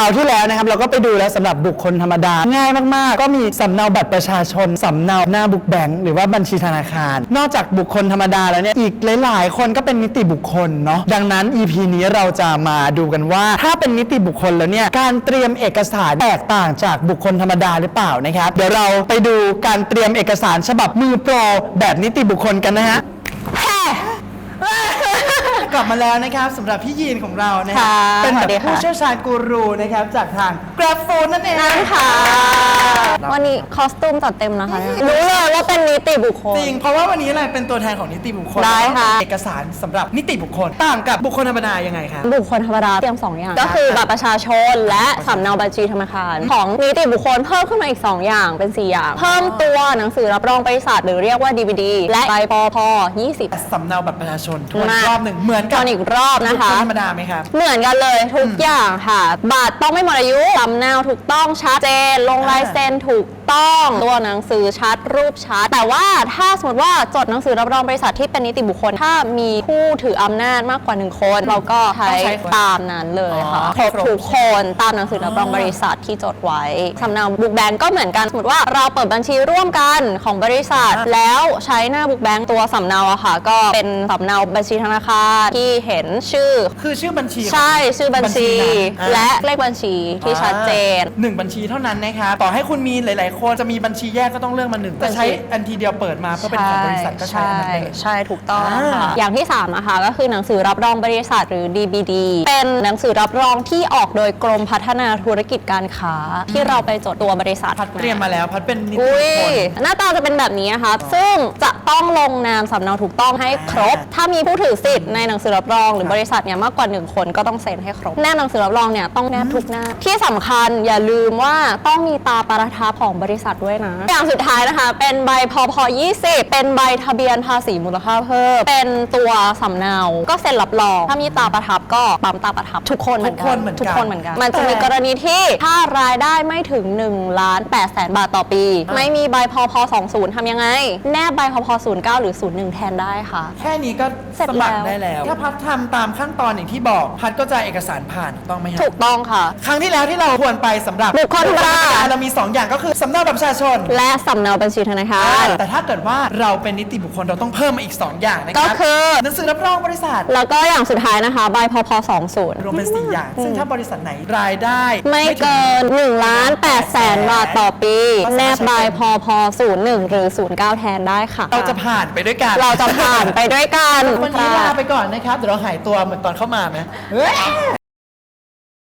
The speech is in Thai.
ราวที่แล้วนะครับเราก็ไปดูแล้วสำหรับบุคคลธรรมดา ง่ายมากๆ ก็มีสำเนาบัตรประชาชนสำเนาหน้าบุกแบงก์หรือว่าบัญชีธนาคาร นอกจากบุคคลธรรมดาแล้วเนี่ยอีกหลายๆ คนก็เป็นนิติบุคคลเนาะดังนั้น EP นี้เราจะมาดูกันว่า ถ้าเป็นนิติบุคคลแล้วเนี่ยการเตรียมเอกสารแตกต่างจากบุคคลธรรมดาหรือเปล่านะครับเดี๋ยวเราไปดูการเตรียมเอกสารฉบับมือโปรแบบนิติบุคคลกันนะฮะ กลับมาแล้วนะครับสำหรับพี่ยีนของเรานะฮะค่ะเป็นสแบวับสดีค่ะ ผู้เชี่ยวชาญกูรูนะครับจากทาง Grab Food นั่นเองนั่นค่ะ วันนี้คอสตูมจัดเต็มนะคะ รู้เลยว่าเป็นนิติบุคคล จริงเพราะว่าวันนี้อะไรเป็นตัวแทนของนิติบุคคลได้ค่ะ เอกสารสำหรับนิติบุคคลต่างกับบุคคลธรรมดายังไงคะ บุคคลธรรมดาเตรียม 2 อย่าง ก็คือบัตรประชาชนและสำเนาบัญชีธนาคาร ของนิติบุคคลเพิ่มขึ้นมาอีก 2 อย่างเป็น 4 อย่าง เพิ่มตัวหนังสือรับรองบริษัทหรือเรียกว่า DVD และใบปพ20 สำเนาบัตรประชาชนทวนมารอบหนึ่งเหมือนกัทวนอีกรอบนะคะบุคคลธรรมดาไหมครับ เหมือนกันเลยทุกอย่างค่ะ บัตรต้องไม่หมดอายุสำเนาถูกต้องชัดเจนลงลายเซ็นถูก ต้องตัวหนังสือชัดรูปชัด แต่ว่าถ้าสมมติว่าจดหนังสือรับรองบริษัทที่เป็นนิติบุคคล ถ้ามีผู้ถืออำนาจมากกว่าหนึ่งคน เราก็ใช้ต้องใช้ตามนั้นเลยค่ะอ๋อครบทุกคนตามหนังสือรับรองบริษัทที่จดไว้สำเนาบุ๊กแบงก็เหมือนกันสมมติว่าเราเปิดบัญชีร่วมกันของบริษัท แล้วใช้หน้าบุ๊กแบงตัวสำเนาอะค่ะ ก็เป็นสำเนาบัญชีธนาคารที่เห็นชื่อ คือชื่อบัญชีของใช่ชื่อบัญชีนั้นอ่าและเลขบัญชีที่ชัดเจนหนึ่งบัญชีเท่านั้นนะครับต่อให้คุณมีหลาย ๆคนจะมีบัญชีแยกก็ต้องเลือกมาหนึ่งแต่ใช้อันทีเดียวเปิดมาเพื่อเป็นของบริษัทก็ใช้อันนั้นเลย ใช่ถูกต้องอ่าค่ะอย่างที่3นะคะก็คือหนังสือรับรองบริษัทหรือ DBD เป็นหนังสือรับรองที่ออกโดยกรมพัฒนาธุรกิจการค้า ที่เราไปจดตัวบริษัทพัดเตรียมมาแล้วพัดเป็นนิติอุ้บุยคคลหน้าตาจะเป็นแบบนี้นะคะซึ่งจะต้องลงนามสำเนาถูกต้องให้ครบ ถ้ามีผู้ถือสิทธิ์ในหนังสือรับรองหรือบริษัทเนี่ยมากกว่า 1 คนก็ต้องเซ็นให้ครบแนบหนังสือรับรองเนี่ยต้องแนบทุกหน้าที่สำคัญอย่าลืมว่าต้องมีตาประทับของบริษัทด้วยนะ อย่างสุดท้ายนะคะ เป็นใบพพ20 เป็นใบทะเบียนภาษีมูลค่าเพิ่ม เป็นตัวสำเนา ก็เซ็นรับรอง ถ้ามีตาประทับก็ปั๊มตาประทับทุกคนเหมือนทุกคนเหมือนกัน ทุกคนเหมือนกัน มันจะแต่มีกรณีที่ถ้ารายได้ไม่ถึง1ล้าน8แสนบาทต่อปีอ่าไม่มีใบพพ20ทำยังไง แนบใบพพ09 หรือ 01 แทนได้ค่ะ แค่นี้ก็เสร็จสมัครแล้วได้แล้ว ถ้าพัดทำตามขั้นตอนอย่างที่บอก พัดก็จะเอกสารผ่านถูกต้องไหมฮะถูกต้องค่ะ ครั้งที่แล้วที่เราควรไปสำหรับบุคคลธรรมดาเรามี 2 อย่างก็คือสำเนาบัตรประชาชนและสำเนาบัญชีธนาคาร แต่ถ้าเกิดว่าเราเป็นนิติบุคคลเราต้องเพิ่มมาอีก 2 อย่างนะคก็รัคือ หนังสือรับรองบริษัท แล้วก็อย่างสุดท้ายนะคะใบพพ20รวมเป็น 4 อย่าง ซึ่งถ้าบริษัทไหนรายได้ไม่เกิน1ล้าน8แสนบาทต่อปี แนบใบพพ01หรือ 09 แทนได้ค่ะ เราจะผ่านไปด้วยกัน เราจะผ่านไปด้วยกันวันนี้ลาไปก่อนนะครับเดี๋ยวเราหายตัวเหมือนตอนเข้ามาไหมเฮ้ย